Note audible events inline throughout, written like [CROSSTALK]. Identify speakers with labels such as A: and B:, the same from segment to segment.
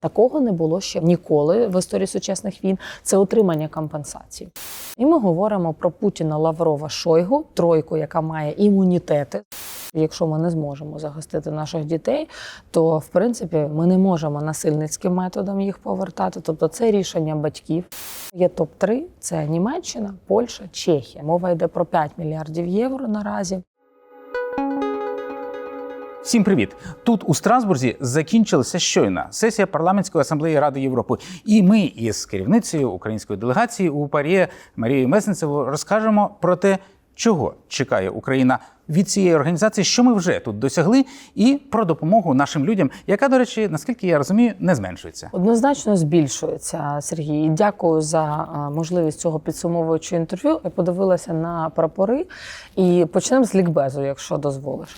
A: Такого не було ще ніколи в історії сучасних війн. Це отримання компенсацій. І ми говоримо про Путіна, Лаврова, Шойгу, тройку, яка має імунітети. Якщо ми не зможемо захистити наших дітей, то в принципі ми не можемо насильницьким методом їх повертати. Тобто це рішення батьків. Є топ 3 це Німеччина, Польща, Чехія. Мова йде про 5 мільярдів євро наразі.
B: Всім привіт! Тут у Страсбурзі закінчилася щойно сесія парламентської асамблеї Ради Європи. І ми із керівницею української делегації у ПАРЄ Марією Месницевою розкажемо про те, чого чекає Україна від цієї організації, що ми вже тут досягли, і про допомогу нашим людям, яка, до речі, наскільки я розумію, не зменшується.
A: Однозначно збільшується Сергій. Дякую за можливість цього підсумовуючого інтерв'ю. Я подивилася на прапори і почнемо з лікбезу, якщо дозволиш.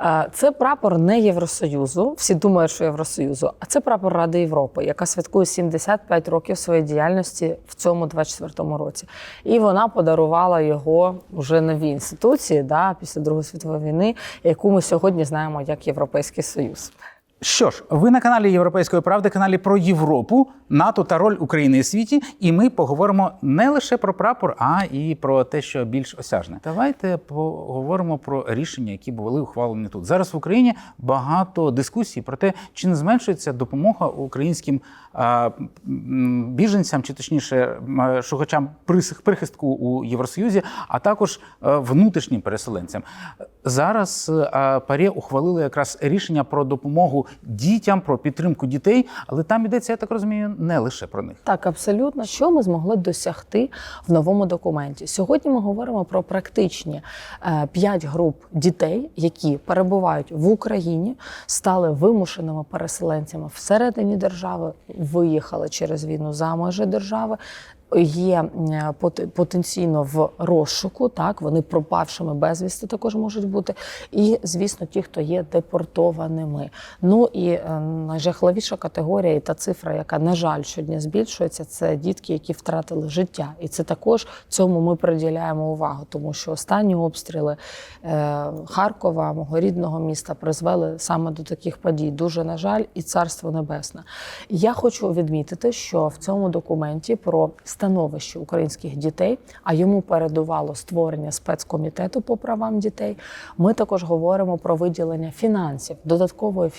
A: Е, Це прапор не Євросоюзу. Всі думають, що Євросоюзу, а це прапор Ради Європи, яка святкує 75 років своєї діяльності в цьому 24-му році. І вона подарувала його вже новій інституції да, після Другої світової війни, яку ми сьогодні знаємо як Європейський Союз.
B: Що ж, ви на каналі Європейської правди, каналі про Європу, НАТО та роль України у світі. І ми поговоримо не лише про прапор, а і про те, що більш осяжне. Давайте поговоримо про рішення, які були ухвалені тут. Зараз в Україні багато дискусій про те, чи не зменшується допомога українським а, біженцям, чи точніше шукачам прихистку у Євросоюзі, а також е, внутрішнім переселенцям. Зараз е, ПАРЄ ухвалили якраз рішення про допомогу дітям, про підтримку дітей, але там йдеться, я так розумію, не лише про них.
A: Так, абсолютно, що ми змогли досягти в новому документі. Сьогодні ми говоримо про практичні е, п'ять груп дітей, які перебувають в Україні, стали вимушеними переселенцями всередині держави, виїхали через війну за межі держави. Є потенційно в розшуку, так вони пропавшими безвісти також можуть бути. І звісно, ті, хто є депортованими. Ну і е, найжахливіша категорія, і та цифра, яка на жаль щодня збільшується, це дітки, які втратили життя. І це також цьому ми приділяємо увагу, тому що останні обстріли е, Харкова, мого рідного міста, призвели саме до таких подій. Дуже на жаль, і царство небесне. Я хочу відмітити, що в цьому документі про становище українських дітей, а йому передувало створення спецкомітету по правам дітей. Ми також говоримо про виділення фінансів, додаткової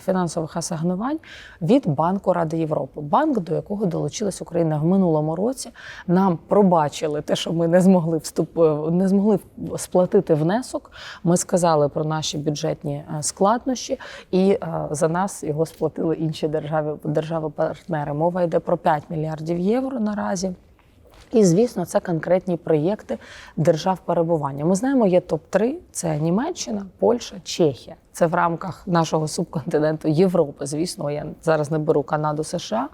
A: фінансових асигнувань від Банку Ради Європи. Банк, до якого долучилась Україна в минулому році, нам пробачили те, що ми не змогли вступ... не змогли сплатити внесок. Ми сказали про наші бюджетні е, складнощі, і е, за нас його сплатили інші держави держави-партнери. Мова йде про 5 мільярдів євро наразі. І звісно, це конкретні проєкти держав перебування. Ми знаємо, є топ 3 це Німеччина, Польща, Чехія. Це в рамках нашого субконтиненту Європи. Звісно, я зараз не беру Канаду, США.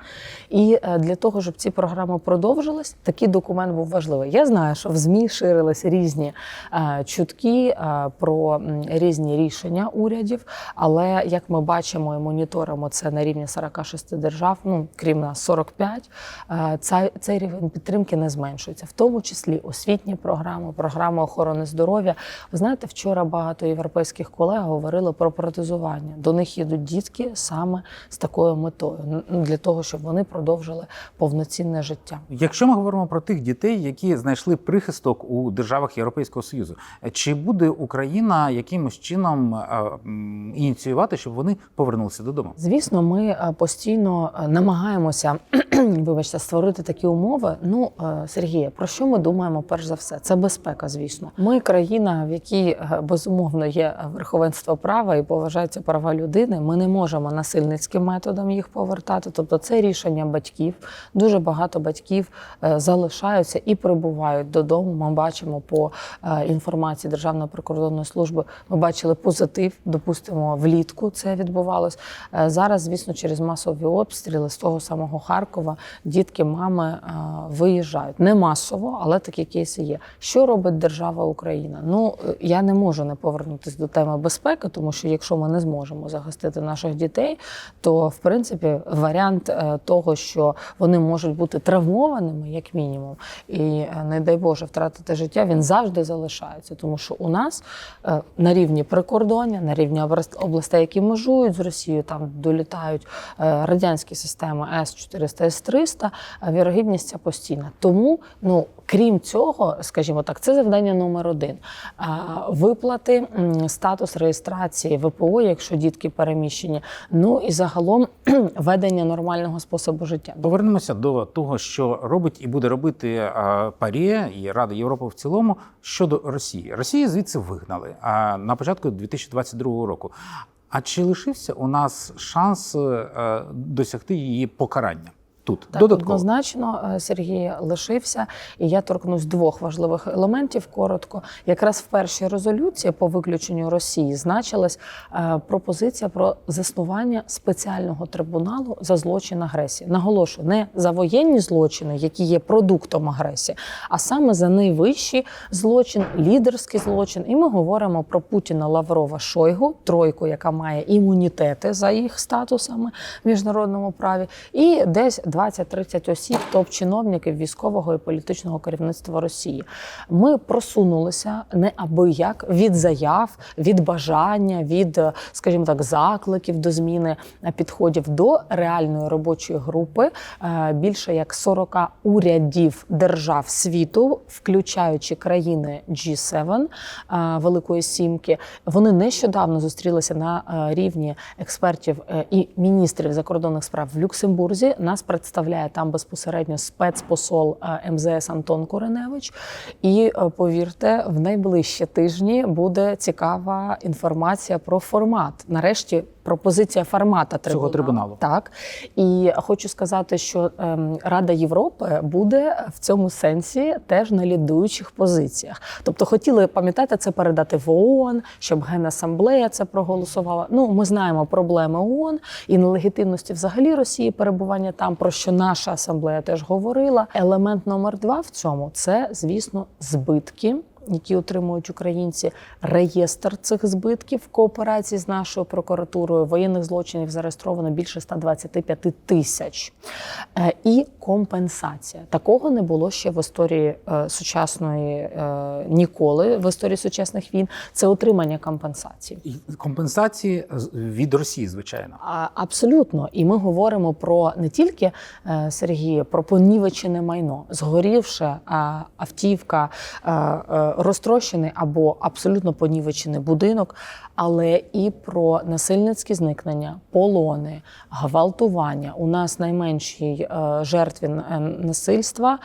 A: І е, для того, щоб ці програми продовжились, такий документ був важливий. Я знаю, що в ЗМІ ширились різні е, чутки е, про різні рішення урядів. Але як ми бачимо і моніторимо це на рівні 46 держав, ну крім нас 45, е, цей, цей рівень підтримки не зменшується, в тому числі освітні програми, програми охорони здоров'я. Ви знаєте, вчора багато європейських колег говорили про протезування. До них їдуть дітки саме з такою метою, для того, щоб вони продовжили повноцінне життя.
B: Якщо ми говоримо про тих дітей, які знайшли прихисток у державах Європейського Союзу, чи буде Україна якимось чином е, ініціювати, щоб вони повернулися додому?
A: Звісно, ми е, постійно е, намагаємося [CLEARS THROAT] вибачте, створити такі умови. Ну, Сергія, про що ми думаємо перш за все? Це безпека, звісно. Ми країна, в якій безумовно є верховенство права і поважаються права людини. Ми не можемо насильницьким методом їх повертати. Тобто, це рішення батьків. Дуже багато батьків е, залишаються і прибувають додому. Ми бачимо по е, інформації Державної прикордонної служби. Ми бачили позитив. Допустимо, влітку це відбувалось. Е, Зараз, звісно, через масові обстріли з того самого Харкова. Дітки, мами виїжджають не масово, але такі кейси є. Що робить держава Україна? Ну я не можу не повернутися до теми безпеки, тому що якщо ми не зможемо захистити наших дітей, то в принципі варіант е, того, що вони можуть бути травмованими, як мінімум, і е, не дай Боже втратити життя, він завжди залишається, тому що у нас е, на рівні прикордоння, на рівні областей, які межують з Росією, там долітають радянські системи С-400, С-300, вірогідність ця постійна. Тому, ну крім цього, скажімо так, це завдання номер один. Виплати статус реєстрації ВПО, якщо дітки переміщені. Ну і загалом [CLEARS THROAT] ведення нормального способу життя.
B: Повернемося до того, що робить і буде робити а, ПАРЄ і Рада Європи в цілому щодо Росії. Росію звідси вигнали а, на початку 2022 року. А чи лишився у нас шанс е, досягти її покарання тут?
A: Так,
B: Додатково.
A: однозначно е, Сергій лишився, і я торкнусь двох важливих елементів. Коротко, якраз в першій резолюції по виключенню Росії значилась е, пропозиція про заснування спеціального трибуналу за злочин агресії. Наголошую, не за воєнні злочини, які є продуктом агресії, а саме за найвищий злочин, лідерський злочин. І ми говоримо про Путіна, Лаврова, Шойгу, тройку, яка має імунітети за їх статусами в міжнародному праві, і десь 20-30 осіб, топ-чиновників військового і політичного керівництва Росії. Ми просунулися неабияк від заяв, від бажання, від, е, скажімо так, закликів до зміни підходів до реальної робочої групи. Е, Більше як 40 урядів держав світу, включаючи країни G7 е, Великої Сімки. Вони нещодавно зустрілися на рівні експертів і міністрів закордонних справ в Люксембурзі. Нас представляє там безпосередньо спецпосол е, МЗС Антон Кореневич. І е, повірте, в найближчі тижні буде цікава інформація про формат. Нарешті пропозиція формата трибуналу.
B: трибуналу.
A: Так і хочу сказати, що ем, Рада Європи буде в цьому сенсі теж на лідуючих позиціях. Тобто, хотіли пам'ятаєте, це передати в ООН, щоб Генасамблея це проголосувала. Ну, ми знаємо проблеми ООН і нелегітимності взагалі Росії перебування там, про що наша асамблея теж говорила. Елемент номер два в цьому це, звісно, збитки які отримують українці, реєстр цих збитків в кооперації з нашою прокуратурою. Воєнних злочинів зареєстровано більше 125 тисяч. Е, І компенсація такого не було ще в історії е, сучасної е, ніколи. В історії сучасних війн це отримання компенсації.
B: Компенсації від Росії, звичайно.
A: Абсолютно, і ми говоримо про не тільки Сергія, про понівечене майно, згорівша а, автівка, розтрощений або абсолютно понівечений будинок, але і про насильницькі зникнення, полони, гвалтування. У нас найменшій е, жертві е, насильства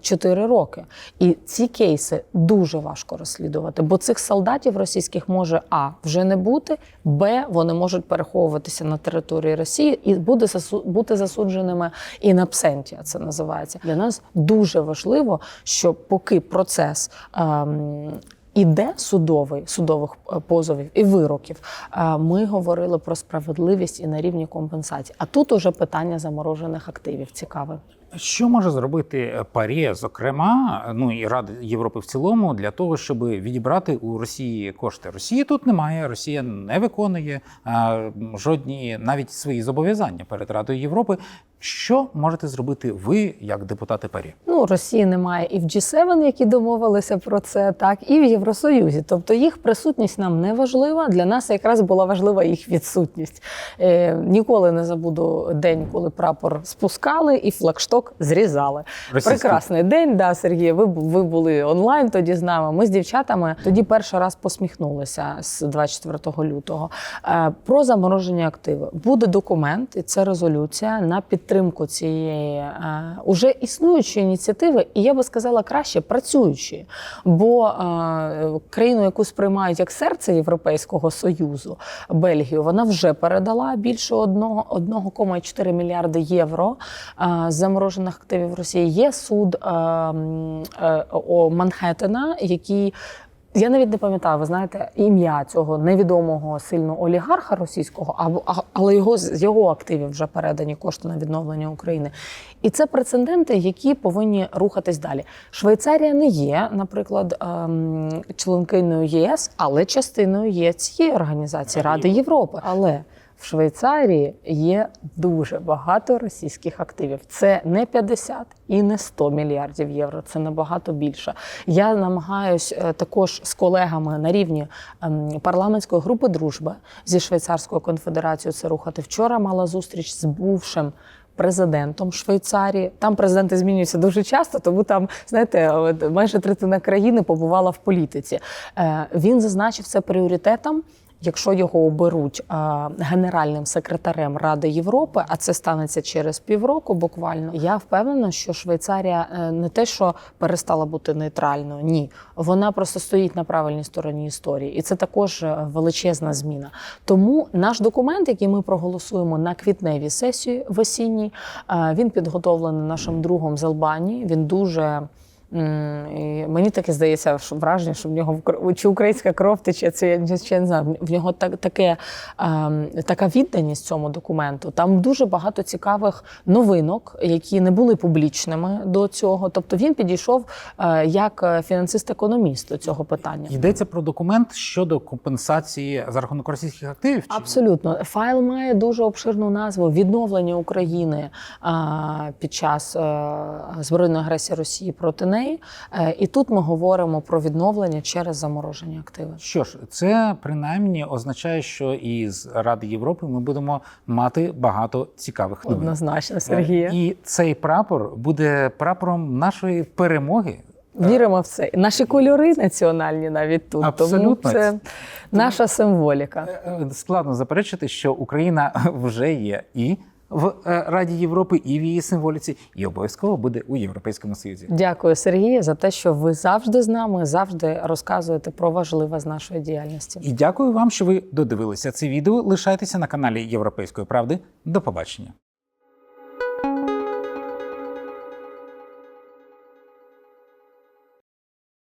A: 4 роки. І ці кейси дуже важко розслідувати, бо цих солдатів російських може а вже не бути, б вони можуть переховуватися на території Росії і буде бути засудженими in absentia, Це називається для нас дуже важливо, що поки процес. Ем, Іде судовий судових е, позовів і вироків. е, Ми говорили про справедливість і на рівні компенсації. А тут уже питання заморожених активів цікаве.
B: Що може зробити ПАРЄ, зокрема, ну і Рада Європи в цілому, для того, щоб відібрати у Росії кошти? Росії тут немає. Росія не виконує а, жодні навіть свої зобов'язання перед Радою Європи. Що можете зробити ви як депутати ПАРЄ?
A: Ну, Росії немає і в G7, які домовилися про це, так і в Євросоюзі. Тобто їх присутність нам не важлива. Для нас якраз була важлива їх відсутність. Е, ніколи не забуду день, коли прапор спускали і флагшток зрізали.
B: Російський.
A: Прекрасний день, да, Сергій. Ви, ви були онлайн тоді з нами. Ми з дівчатами тоді перший раз посміхнулися з 24 лютого. Е, Про замороження активів буде документ, і це резолюція на підтримку цієї е, уже існуючої ініціативи, і я би сказала краще працюючої. Бо е, країну, яку сприймають як серце Європейського союзу, Бельгію, вона вже передала більше 1,4 мільярди євро е, заморожених активів Росії. Є суд м, е, о Манхеттена, який Я навіть не пам'ятаю, ви знаєте, ім'я цього невідомого сильно олігарха російського, або але його з його активів вже передані кошти на відновлення України. І це прецеденти, які повинні рухатись далі. Швейцарія не є, наприклад, ем, членкиною ЄС, але частиною є цієї організації Ради Європи. Але в Швейцарії є дуже багато російських активів. Це не 50 і не 100 мільярдів євро. Це набагато більше. Я намагаюсь е, також з колегами на рівні ем, парламентської групи дружби зі Швейцарською конфедерацією це рухати. Вчора мала зустріч з бувшим. Президентом Швейцарії там президенти змінюються дуже часто, тому там знаєте, майже третина країни побувала в політиці. Е, Він зазначив це пріоритетом. Якщо його оберуть генеральним секретарем Ради Європи, а це станеться через півроку, буквально я впевнена, що Швейцарія е, не те, що перестала бути нейтральною, ні, вона просто стоїть на правильній стороні історії, і це також е, величезна зміна. Тому наш документ, який ми проголосуємо на квітневій сесії в осінній, е, він підготовлений нашим другом з Албанії. Він дуже І мені таке здається, що враження, що в нього чи українська кров тече, це я, не- не знаю. В нього так, таке, ем, така відданість цьому документу. Там дуже багато цікавих новинок, які не були публічними до цього. Тобто він підійшов е, як е, фінансист-економіст до цього питання.
B: Йдеться про документ щодо компенсації за рахунок російських активів. чи-
A: Абсолютно, файл має дуже обширну назву відновлення України а, під час е, збройної агресії Росії проти неї. Е, І тут ми говоримо про відновлення через заморожені активи.
B: Що ж, це принаймні означає, що із Ради Європи ми будемо мати багато цікавих новин.
A: Однозначно, Сергія.
B: І цей прапор буде прапором нашої перемоги.
A: Віримо в це. Наші кольори національні навіть тут.
B: Абсолютно.
A: Тому це наша символіка.
B: Е, е, Складно заперечити, що Україна [LAUGHS] вже є і в е, Раді Європи, і в її символіці, і обов'язково буде у Європейському Союзі.
A: Дякую, Сергію, за те, що ви завжди з нами, завжди розказуєте про важливе з нашої діяльності.
B: І дякую вам, що ви додивилися це відео. Лишайтеся на каналі Європейської правди. До побачення.